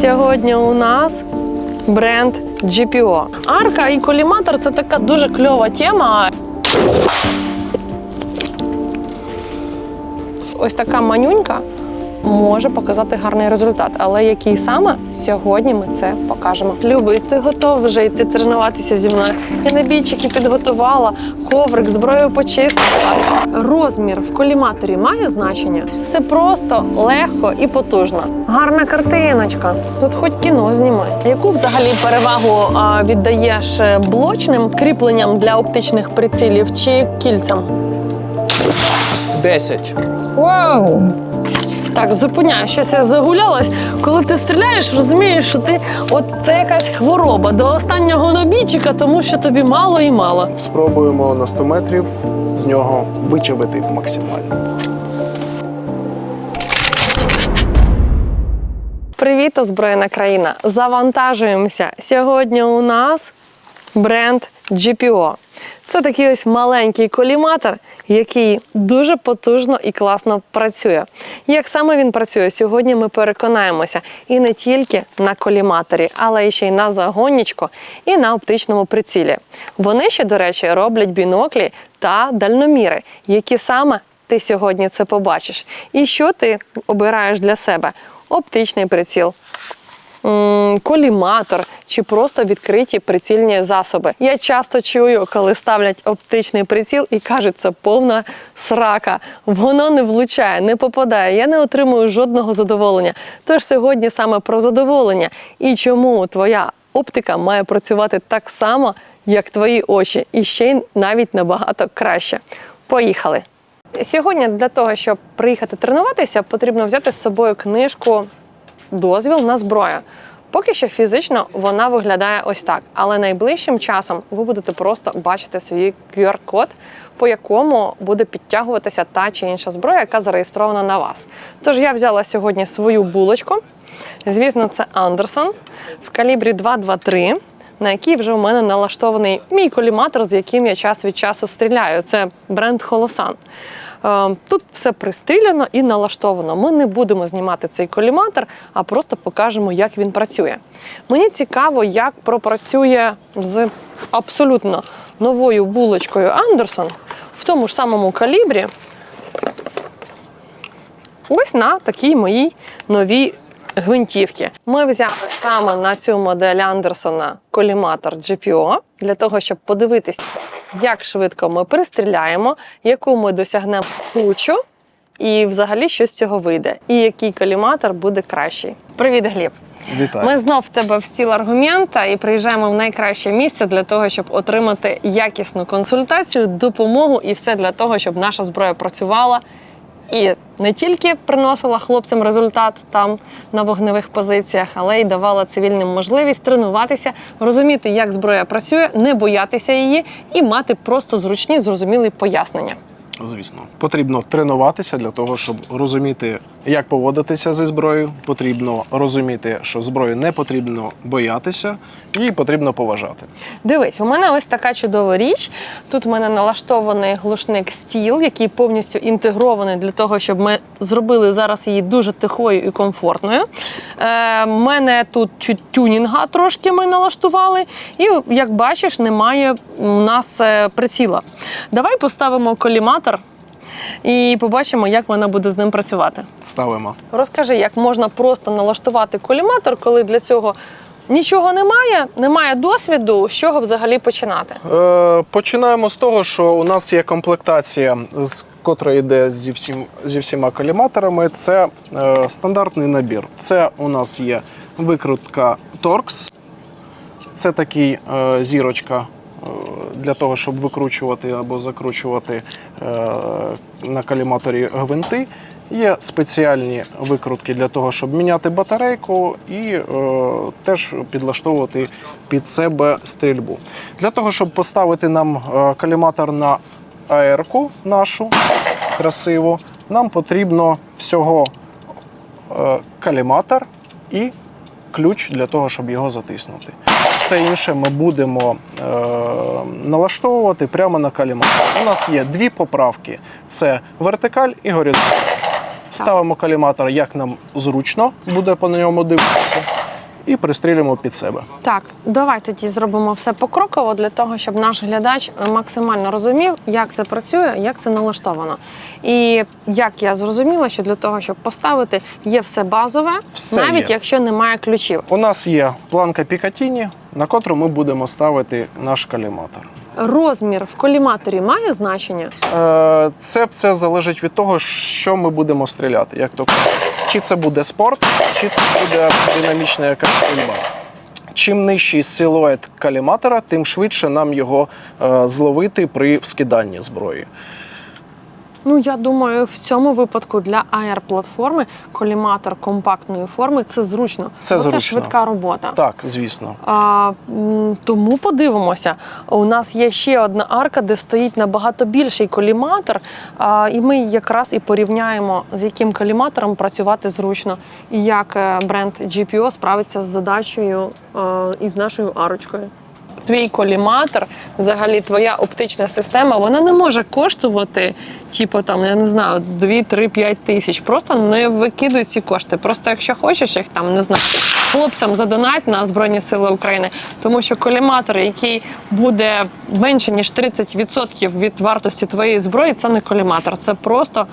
Сьогодні у нас бренд GPO. Арка і коліматор це така дуже кльова тема. Ось така манюнька може показати гарний результат. Але який саме сьогодні ми це покажемо. Любий, ти готовий вже йти тренуватися зі мною. Я набійчики підготувала, коврик, зброю почистила. Розмір в коліматорі має значення. Все просто, легко і потужно. Гарна картиночка. Тут хоч кіно знімай. Яку взагалі перевагу а, віддаєш е, блочним кріпленням для оптичних прицілів чи кільцям? 10. Вау! Так, зупиняю, щось я загулялась. Коли ти стріляєш, розумієш, що ти от це якась хвороба до останнього набійчика, тому що тобі мало і мало. Спробуємо на 100 метрів з нього вичавити максимально. Привіт, озброєна країна! Завантажуємося. Сьогодні у нас бренд GPO. Це такий ось маленький коліматор, який дуже потужно і класно працює. Як саме він працює, сьогодні ми переконаємося і не тільки на коліматорі, але ще й на загоннічку і на оптичному прицілі. Вони ще, до речі, роблять біноклі та дальноміри, які саме ти сьогодні це побачиш. І що ти обираєш для себе? Оптичний приціл, коліматор чи просто відкриті прицільні засоби. Я часто чую, коли ставлять оптичний приціл і кажуть, це повна срака. Воно не влучає, не попадає. Я не отримую жодного задоволення. Тож сьогодні саме про задоволення і чому твоя оптика має працювати так само, як твої очі, і ще й навіть набагато краще. Поїхали! Сьогодні для того, щоб приїхати тренуватися, потрібно взяти з собою книжку дозвіл на зброю. Поки що фізично вона виглядає ось так, але найближчим часом ви будете просто бачити свій QR-код, по якому буде підтягуватися та чи інша зброя, яка зареєстрована на вас. Тож я взяла сьогодні свою булочку. Звісно, це Андерсон в калібрі 223, на який вже у мене налаштований мій коліматор, з яким я час від часу стріляю. Це бренд Холосан. Е, Тут все пристріляно і налаштовано. Ми не будемо знімати цей коліматор, а просто покажемо, як він працює. Мені цікаво, як пропрацює з абсолютно новою булочкою Андерсон в тому ж самому калібрі. Ось на такій моїй новій гвинтівки. Ми взяли саме на цю модель Андерсона коліматор GPO для того, щоб подивитися, як швидко ми пристріляємо, яку ми досягнемо кучу, і взагалі що з цього вийде, і який коліматор буде кращий. Привіт, Гліб! Вітаю. Ми знов в тебе в стіл аргумента і приїжджаємо в найкраще місце для того, щоб отримати якісну консультацію, допомогу і все для того, щоб наша зброя працювала і не тільки приносила хлопцям результат там на вогневих позиціях, але й давала цивільним можливість тренуватися, розуміти, як зброя працює, не боятися її і мати просто зручні, зрозумілі пояснення. Звісно, потрібно тренуватися для того, щоб розуміти, як поводитися зі зброєю. Потрібно розуміти, що зброю не потрібно боятися, і потрібно поважати. Дивись, у мене ось така чудова річ. Тут у мене налаштований глушник стіл, який повністю інтегрований для того, щоб ми зробили зараз її дуже тихою і комфортною. Е, мене тут тюнінга трошки ми налаштували, і як бачиш, немає у нас е, приціла. Давай поставимо коліматор і побачимо, як вона буде з ним працювати. Ставимо. Розкажи, як можна просто налаштувати коліматор, коли для цього нічого немає, немає досвіду, з чого взагалі починати. Е, починаємо з того, що у нас є комплектація, з котра йде зі, всім, зі всіма коліматорами. Це е, стандартний набір. Це у нас є викрутка Torx. Це такий е, зірочка для того, щоб викручувати або закручувати е, на коліматорі гвинти. Є спеціальні викрутки для того, щоб міняти батарейку і е, теж підлаштовувати під себе стрільбу. Для того, щоб поставити нам е, коліматор на аерку нашу красиву, нам потрібно всього е, коліматор і ключ для того, щоб його затиснути. Все інше ми будемо е, налаштовувати прямо на коліматор. У нас є дві поправки: це вертикаль і горизонталь. Ставимо коліматор, як нам зручно буде по ньому дивитися. і пристрілюємо під себе. Так, давай тоді зробимо все покроково для того, щоб наш глядач максимально розумів, як це працює, як це налаштовано. І як я зрозуміла, що для того, щоб поставити, є все базове, Все навіть є. якщо немає ключів. У нас є планка Пікатіні, на котру ми будемо ставити наш каліматор. Розмір в коліматорі має значення? Е, Це все залежить від того, що ми будемо стріляти. Як то чи це буде спорт, чи це буде динамічна якась стрільба. Чим нижчий силует каліматора, тим швидше нам його е, зловити при вскиданні зброї. Ну я думаю, в цьому випадку для AR-платформи коліматор компактної форми це зручно. Це бо зручно. це швидка робота. Так, звісно. А, тому подивимося. У нас є ще одна арка, де стоїть набагато більший коліматор. А, і ми якраз і порівняємо, з яким коліматором працювати зручно, і як е, бренд GPO справиться з задачею е, із нашою арочкою. Твій коліматор, взагалі твоя оптична система, вона не може коштувати, типу там, я не знаю, 2-3-5 тисяч. Просто не викидуй ці кошти. Просто якщо хочеш їх там, не знаю, хлопцям задонать на Збройні Сили України, тому що коліматор, який буде менше ніж 30% від вартості твоєї зброї, це не коліматор, це просто.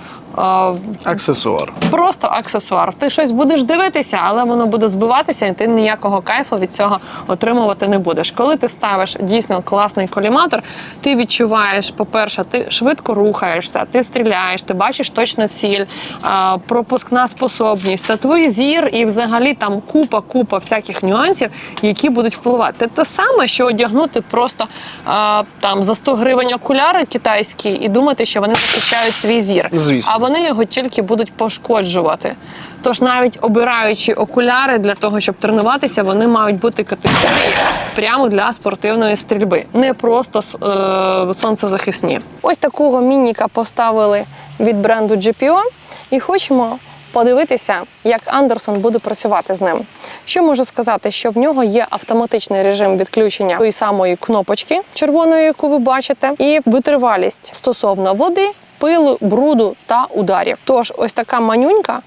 Аксесуар. Просто аксесуар. Ти щось будеш дивитися, але воно буде збиватися, і ти ніякого кайфу від цього отримувати не будеш. Коли ти ставиш дійсно класний коліматор, ти відчуваєш, по-перше, ти швидко рухаєшся, ти стріляєш, ти бачиш точно ціль, пропускна способність, це твій зір, і взагалі там купа, купа всяких нюансів, які будуть впливати. Те саме, що одягнути просто там за 100 гривень окуляри китайські і думати, що вони захищають твій зір. Звісно. А вони його тільки будуть пошкоджувати. Тож навіть обираючи окуляри для того, щоб тренуватися, вони мають бути категорії прямо для спортивної стрільби, не просто е, сонцезахисні. Ось такого мініка поставили від бренду GPO і хочемо. Подивитися, як Андерсон буде працювати з ним. Що можу сказати, що в нього є автоматичний режим відключення тої самої кнопочки червоної, яку ви бачите, і витривалість стосовно води, пилу, бруду та ударів. Тож, ось така манюнька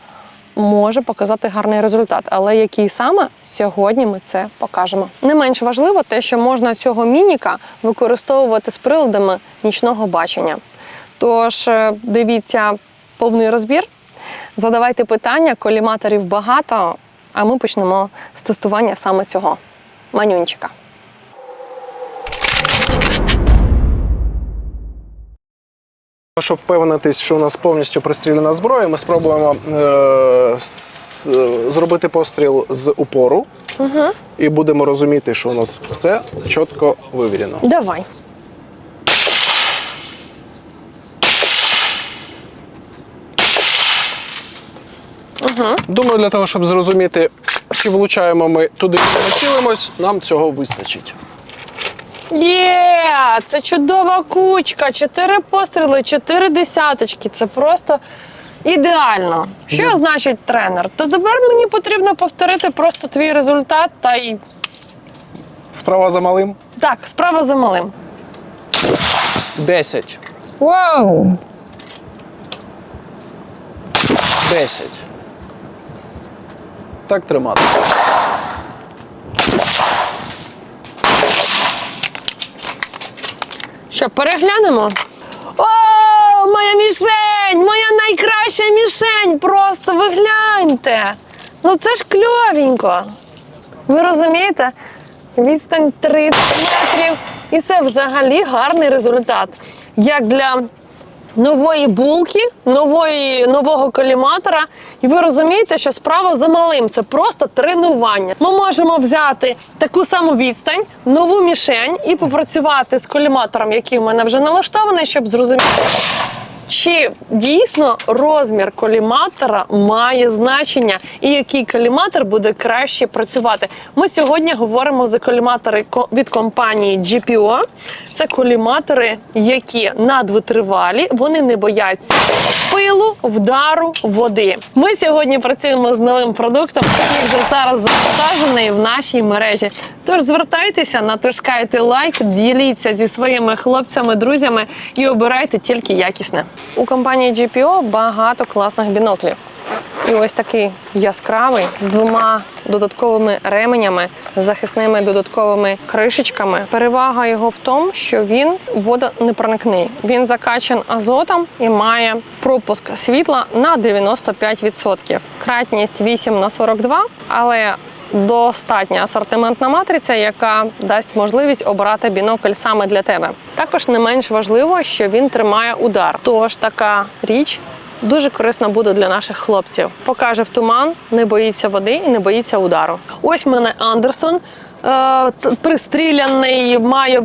може показати гарний результат. Але який саме сьогодні ми це покажемо. Не менш важливо те, що можна цього мініка використовувати з приладами нічного бачення. Тож е, дивіться повний розбір, задавайте питання, коліматорів багато. А ми почнемо з тестування саме цього манюнчика. Щоб впевнитись, що у нас повністю пристріляна зброя, ми спробуємо е, зробити постріл з упору Угу. і будемо розуміти, що у нас все чітко вивірено. Давай. Угу. Думаю, для того, щоб зрозуміти, чи влучаємо ми туди, куди ми цілимось, нам цього вистачить. Є! Це чудова кучка. Чотири постріли, чотири десяточки. Це просто ідеально. Що Є. значить тренер? То тепер мені потрібно повторити просто твій результат та й Справа за малим. так, справа за малим. 10. Вау! 10. Так тримати. Що, переглянемо? О, моя мішень! Моя найкраща мішень! Просто ви гляньте! Ну це ж кльовенько. Ви розумієте? Відстань 30 метрів. І це взагалі гарний результат. Як для нової булки, нової, нового коліматора. І ви розумієте, що справа за малим це просто тренування. Ми можемо взяти таку саму відстань, нову мішень і попрацювати з коліматором, який в мене вже налаштований, щоб зрозуміти. Чи дійсно розмір коліматора має значення, і який коліматор буде краще працювати? Ми сьогодні говоримо за коліматори від компанії GPO. Це коліматори, які надвитривалі, вони не бояться пилу, вдару, води. Ми сьогодні працюємо з новим продуктом, який вже зараз завантажений в нашій мережі. Тож звертайтеся, натискайте лайк, діліться зі своїми хлопцями, друзями і обирайте тільки якісне. У компанії GPO багато класних біноклів. І ось такий яскравий з двома додатковими ременями, захисними додатковими кришечками. Перевага його в тому, що він водонепроникний. Він закачан азотом і має пропуск світла на 95%. Кратність 8 на 42, але достатня асортиментна матриця, яка дасть можливість обирати бінокль саме для тебе. Також не менш важливо, що він тримає удар. Тож така річ дуже корисна буде для наших хлопців. Покаже в туман, не боїться води і не боїться удару. Ось мене Андерсон. Е, Пристріляний, має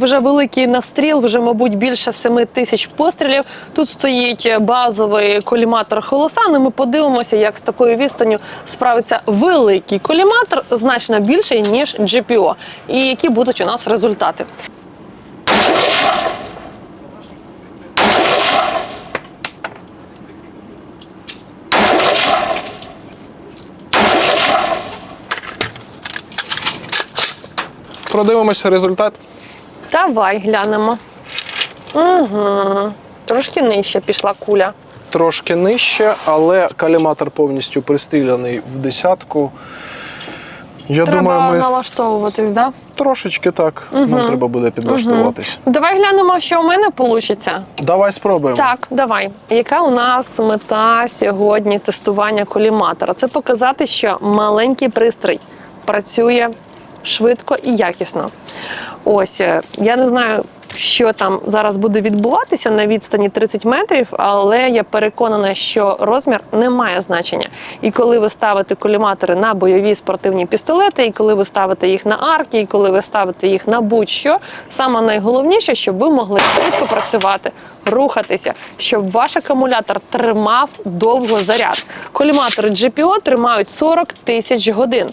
вже великий настріл, вже, мабуть, більше 7 тисяч пострілів. Тут стоїть базовий коліматор Холосан. І ми подивимося, як з такою відстанню справиться великий коліматор, значно більший, ніж GPO. І які будуть у нас результати. Продивимося результат. Давай глянемо. Угу. Трошки нижче пішла куля. Трошки нижче, але каліматор повністю пристріляний в десятку. Я Треба думаю, ми налаштовуватись, да? трошечки так. Нам треба буде підлаштуватись. Давай глянемо, що у мене вийде. Давай спробуємо. Так, давай. Яка у нас мета сьогодні тестування коліматора? Це показати, що маленький пристрій працює швидко і якісно. Ось е, я не знаю, що там зараз буде відбуватися на відстані 30 метрів, але я переконана, що розмір не має значення. І коли ви ставите коліматори на бойові спортивні пістолети, і коли ви ставите їх на арки, і коли ви ставите їх на будь-що, саме найголовніше, щоб ви могли швидко працювати, рухатися, щоб ваш акумулятор тримав довго заряд. Коліматори GPO тримають 40 тисяч годин.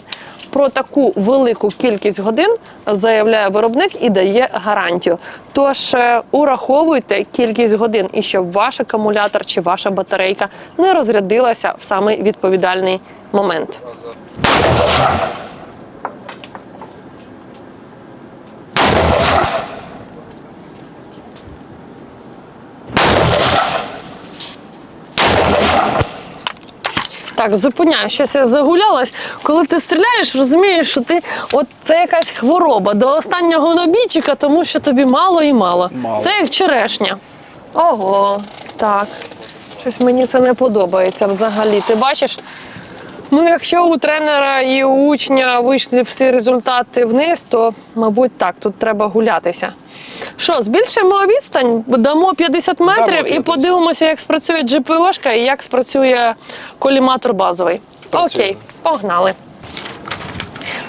Про таку велику кількість годин заявляє виробник і дає гарантію. Тож е, ураховуйте кількість годин і щоб ваш акумулятор чи ваша батарейка не розрядилася в самий відповідальний момент. Так, зупиняю, щось я загулялась. Коли ти стріляєш, розумієш, що ти от це якась хвороба до останнього набійчика, тому що тобі мало і мало. Мало. Це як черешня. Ого, так. Щось мені це не подобається взагалі. Ти бачиш? Ну, якщо у тренера і у учня вийшли всі результати вниз, то, мабуть, так, тут треба гулятися. Що, збільшимо відстань, дамо 50 метрів Дамо і подивимося, як спрацює GPO-шка і як спрацює коліматор базовий. Працює. Окей, погнали.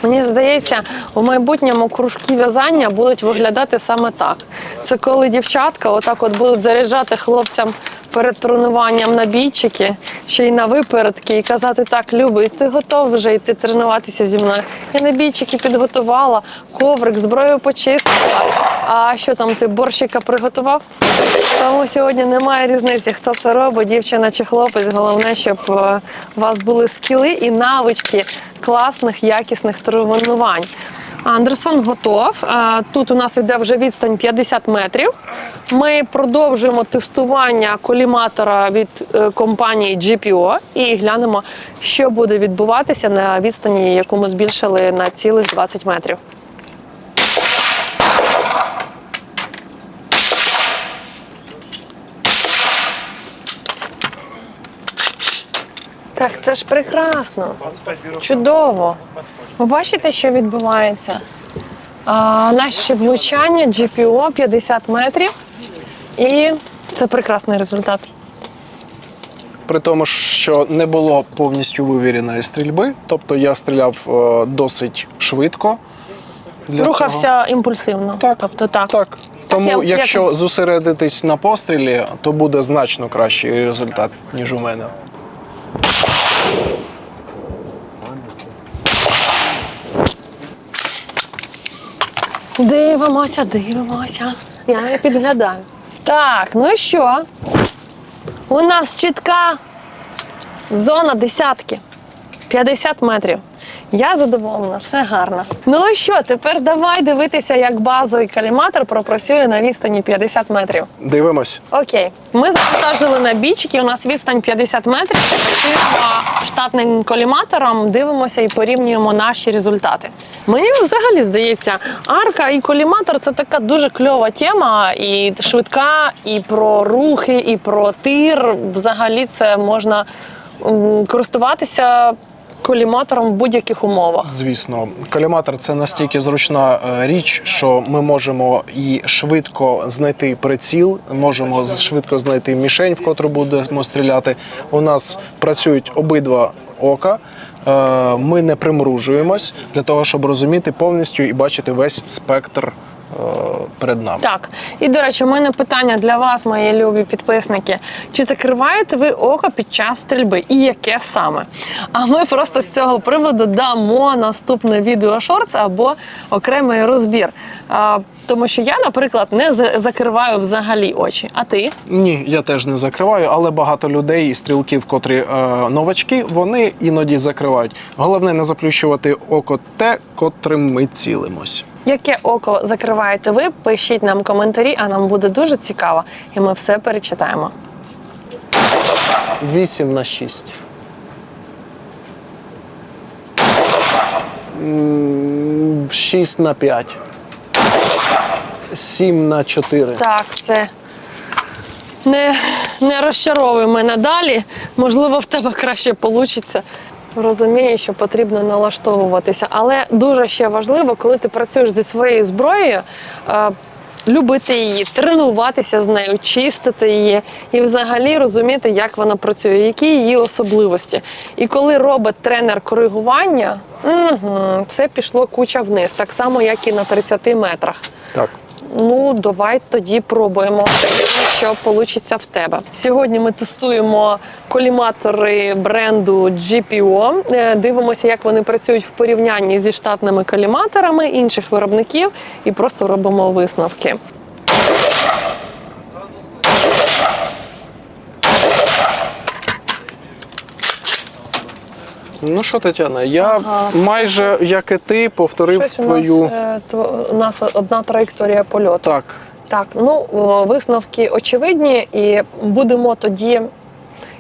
Мені здається, у майбутньому кружки в'язання будуть виглядати саме так. Це коли дівчатка отак от будуть заряджати хлопцям перед тренуванням на бійчики, ще й на випередки, і казати так, Любий, ти готов вже йти тренуватися зі мною. Я на бійчики підготувала, коврик, зброю почистила. А що там, ти борщика приготував? Тому сьогодні немає різниці, хто це робить, дівчина чи хлопець. Головне, щоб е, у вас були скіли і навички класних, якісних тренувань. Андерсон готов. Е, Тут у нас йде вже відстань 50 метрів. Ми продовжуємо тестування коліматора від е, компанії GPO і глянемо, що буде відбуватися на відстані, яку ми збільшили на цілих 20 метрів. Так, це ж прекрасно. Чудово. Ви бачите, що відбувається? А, наші влучання GPO 50 метрів. І це прекрасний результат. При тому, що не було повністю вивіреної стрільби, тобто я стріляв е, досить швидко. Для Рухався імпульсивно. Так. Тобто так. Так. Тому, як- як- якщо зосередитись на пострілі, то буде значно кращий результат, ніж у мене. Дивимося, дивимося. Я не підглядаю. Так, ну і що? У нас чітка зона десятки. 50 метрів. Я задоволена, все гарно. Ну і що, тепер давай дивитися, як базовий каліматор пропрацює на відстані 50 метрів. Дивимось. Окей, ми завантажили на бічики. У нас відстань 50 метрів. Працюємо штатним коліматором, дивимося і порівнюємо наші результати. Мені взагалі здається, арка і коліматор це така дуже кльова тема, і швидка, і про рухи, і про тир. Взагалі це можна користуватися коліматором в будь-яких умовах. Звісно, коліматор це настільки зручна е, річ, що ми можемо і швидко знайти приціл, можемо швидко знайти мішень, в котру будемо стріляти. У нас працюють обидва ока. Е, Ми не примружуємось для того, щоб розуміти повністю і бачити весь спектр перед нами. Так, і до речі, у мене питання для вас, мої любі підписники. Чи закриваєте ви око під час стрільби? І яке саме? А ми просто з цього приводу дамо наступне відео шортс або окремий розбір. А, тому що я, наприклад, не закриваю взагалі очі. А ти? Ні, я теж не закриваю, але багато людей і стрілків, котрі е, новачки, вони іноді закривають. Головне не заплющувати око те, котрим ми цілимось. Яке око закриваєте ви? Пишіть нам коментарі, а нам буде дуже цікаво, і ми все перечитаємо. 8 на 6. М, 6 на 5. 7 на 4. Так, все. Не, не розчаровуй мене далі. Можливо, в тебе краще вийде. Розумію, що потрібно налаштовуватися. Але дуже ще важливо, коли ти працюєш зі своєю зброєю, е, любити її, тренуватися з нею, чистити її і взагалі розуміти, як вона працює, які її особливості. І коли робить тренер коригування, угу, все пішло куча вниз, так само, як і на 30 метрах. Так. Ну, давай тоді пробуємо, що вийде в тебе. Сьогодні ми тестуємо коліматори бренду GPO. Е, Дивимося, як вони працюють в порівнянні зі штатними коліматорами інших виробників, і просто робимо висновки. Ну що, Тетяна, я Ага, майже як і ти повторив Щось у нас, е, тво- у нас одна траєкторія польоту. Так. Так, ну висновки очевидні, і будемо тоді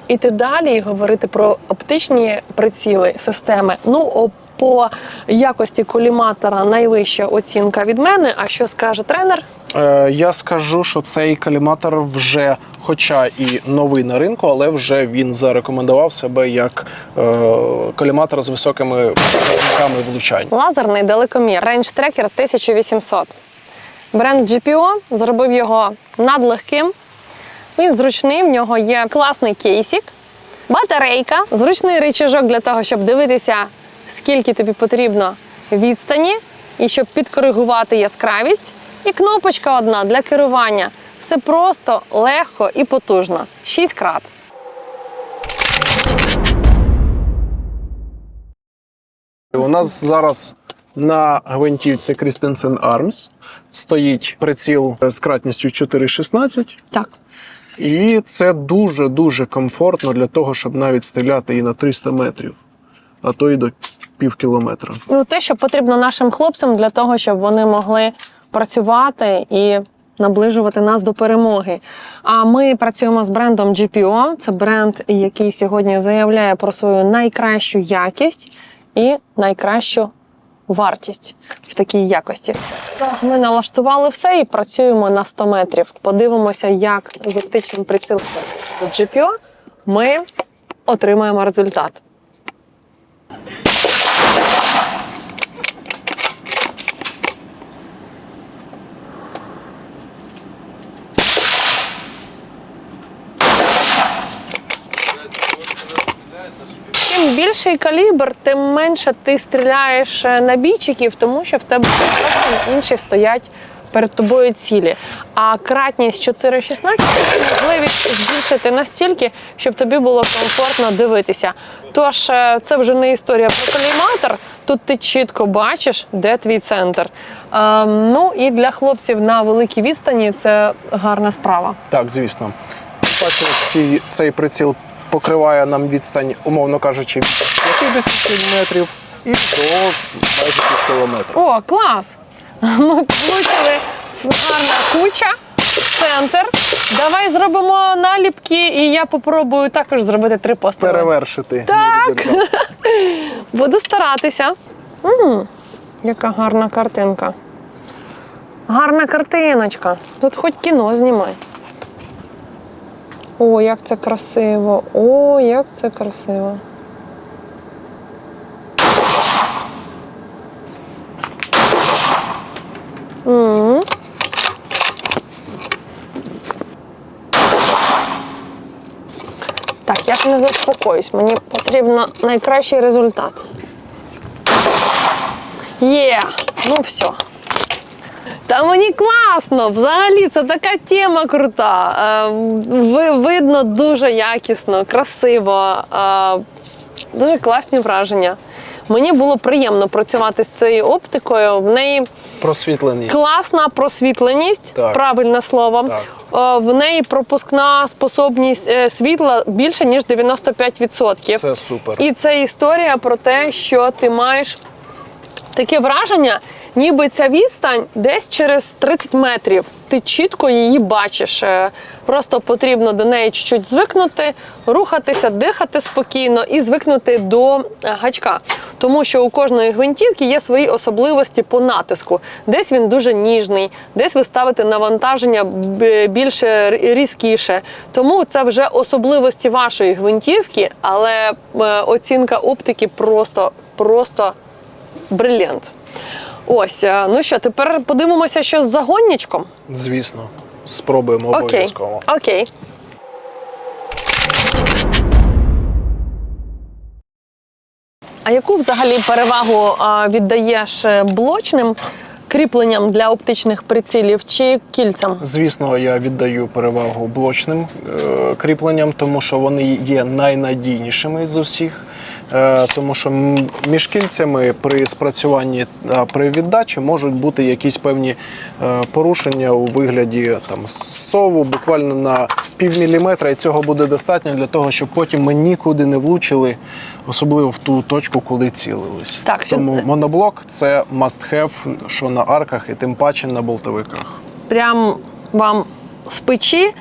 іти далі і говорити про оптичні приціли системи. Ну, по якості коліматора найвища оцінка від мене. А що скаже тренер? Е, я скажу, що цей каліматор вже, хоча і новий на ринку, але вже він зарекомендував себе як е, коліматор з високими показниками влучань. Лазерний далекомір Range Tracker 1800. Бренд GPO зробив його надлегким. Він зручний, в нього є класний кейсик, батарейка, зручний рычажок для того, щоб дивитися, скільки тобі потрібно відстані, і щоб підкоригувати яскравість. І кнопочка одна для керування. Все просто, легко і потужно. 6 крат. У нас зараз на гвинтівці Christensen Arms стоїть приціл з кратністю 4,16. Так. І це дуже-дуже комфортно для того, щоб навіть стріляти і на 300 метрів, а то і до пів кілометра. Ну, те, що потрібно нашим хлопцям для того, щоб вони могли працювати і наближувати нас до перемоги. А ми працюємо з брендом GPO. Це бренд, який сьогодні заявляє про свою найкращу якість і найкращу вартість в такій якості. Ми налаштували все і працюємо на 100 метрів. Подивимося, як з оптичним прицілом GPO ми отримаємо результат. Більший калібр, тим менше ти стріляєш е, на бійчиків, тому що в тебе інші стоять перед тобою цілі. А кратність 4,16 можливість збільшити настільки, щоб тобі було комфортно дивитися. Тож е, це вже не історія про коліматор. Тут ти чітко бачиш, де твій центр. Е, ну і для хлопців на великій відстані це гарна справа. Так, звісно. Ці, цей приціл покриває нам відстань, умовно кажучи, від 50 метрів і до майже пів кілометра. О, клас! Ми влучили гарна куча, центр. Давай зробимо наліпки, і я попробую також зробити три постріли. Перевершити Так. Буду старатися. м яка гарна картинка. Гарна картиночка. Тут хоч кіно знімай. О, як це красиво. О, як це красиво. Так, я не заспокоюсь. Мені потрібно найкращий результат. Є, ну все. Та мені класно. Взагалі, це така тема крута. Е, ви, видно дуже якісно, красиво, е, дуже класні враження. Мені було приємно працювати з цією оптикою. В неї Просвітленість. класна просвітленість, Так. правильне слово. Так. Е, В неї пропускна способність світла більше ніж 95%. Це супер. І це історія про те, що ти маєш таке враження, ніби ця відстань десь через 30 метрів. Ти чітко її бачиш. Е, Просто потрібно до неї чуть-чуть звикнути, рухатися, дихати спокійно і звикнути до е, гачка. Тому що у кожної гвинтівки є свої особливості по натиску. Десь він дуже ніжний, десь ви ставите навантаження більше різкіше. Тому це вже особливості вашої гвинтівки, але е, оцінка оптики просто, просто брильянт. Ось, е, ну що, тепер подивимося, що з загонничком. Звісно. Спробуємо Окей. обов'язково. Окей. А яку взагалі перевагу віддаєш е, блочним кріпленням для оптичних прицілів чи кільцям? Звісно, я віддаю перевагу блочним е, кріпленням, тому що вони є найнадійнішими з усіх. Е, тому що між кільцями при спрацюванні та при віддачі можуть бути якісь певні е, порушення у вигляді там сову буквально на пів міліметра, і цього буде достатньо для того, щоб потім ми нікуди не влучили, особливо в ту точку, куди цілились. Так, тому моноблок це must have, що на арках, і тим паче на болтовиках. Прям вам з печі.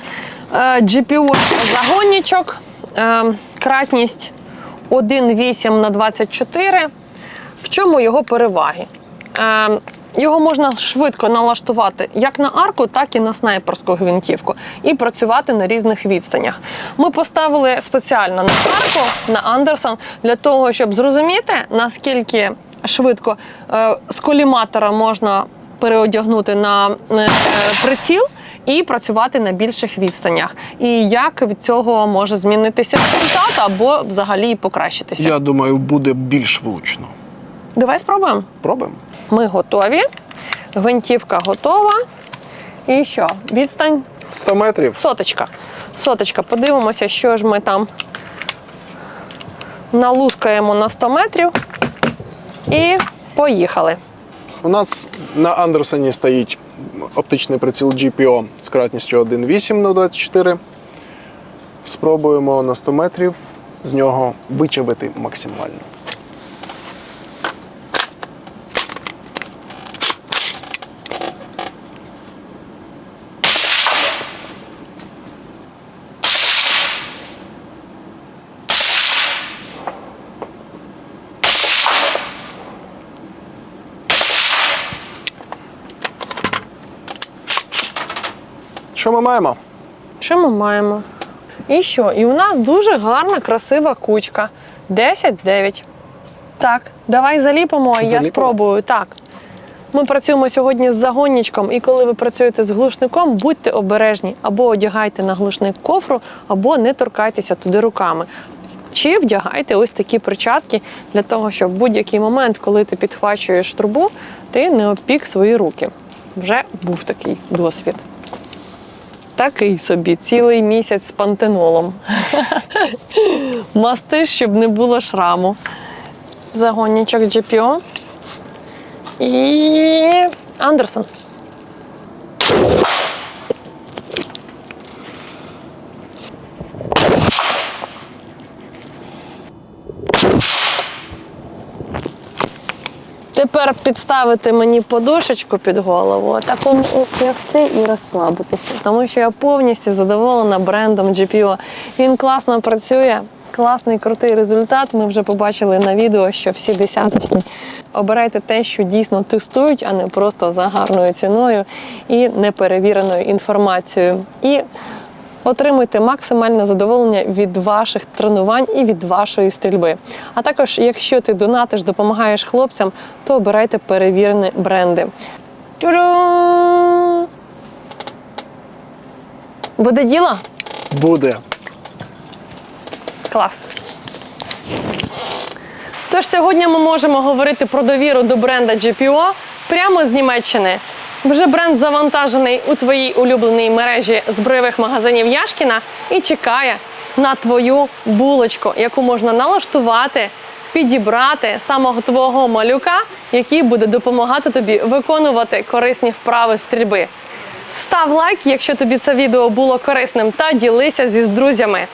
Е, GPU загонничок, е, кратність 1,8 на 24. В чому його переваги? Е, Його можна швидко налаштувати як на арку, так і на снайперську гвинтівку, і працювати на різних відстанях. Ми поставили спеціально на арку, на Андерсон, для того, щоб зрозуміти, наскільки швидко е, з коліматора можна переодягнути на е, приціл і працювати на більших відстанях. І як від цього може змінитися результат або взагалі покращитися? Я думаю, буде більш влучно. Давай спробуємо. Пробуємо. Ми готові. Гвинтівка готова. І що? Відстань 100 метрів. соточка. Соточка. Подивимося, що ж ми там налускаємо на 100 метрів. І поїхали. У нас на Андерсоні стоїть оптичний приціл GPO з кратністю 1,8 на 24. Спробуємо на 100 метрів з нього вичавити максимально. Що ми маємо? Що ми маємо? І що? І у нас дуже гарна, красива кучка. 10-9. Так, давай заліпимо, а я спробую. Так. Ми працюємо сьогодні з загонничком, і коли ви працюєте з глушником, будьте обережні або одягайте на глушник кофру, або не торкайтеся туди руками. Чи вдягайте ось такі перчатки для того, щоб в будь-який момент, коли ти підхвачуєш трубу, ти не опік свої руки. Вже був такий досвід. Такий собі, цілий місяць з пантенолом. Масти, щоб не було шраму. Загонничок GPO. І Андерсон. Тепер підставити мені подушечку під голову, а такому лягти і розслабитися. Тому що я повністю задоволена брендом GPO. Він класно працює, класний крутий результат. Ми вже побачили на відео, що всі десятки. Обирайте те, що дійсно тестують, а не просто за гарною ціною і неперевіреною інформацією. І Отримуйте максимальне задоволення від ваших тренувань і від вашої стрільби. А також, якщо ти донатиш, допомагаєш хлопцям, то обирайте перевірені бренди. Буде діло? Буде. Клас. Тож сьогодні ми можемо говорити про довіру до бренда GPO прямо з Німеччини. Вже бренд завантажений у твоїй улюбленій мережі збройових магазинів Яшкіна і чекає на твою булочку, яку можна налаштувати, підібрати самого твого малюка, який буде допомагати тобі виконувати корисні вправи стрільби. Став лайк, якщо тобі це відео було корисним, та ділися зі друзями.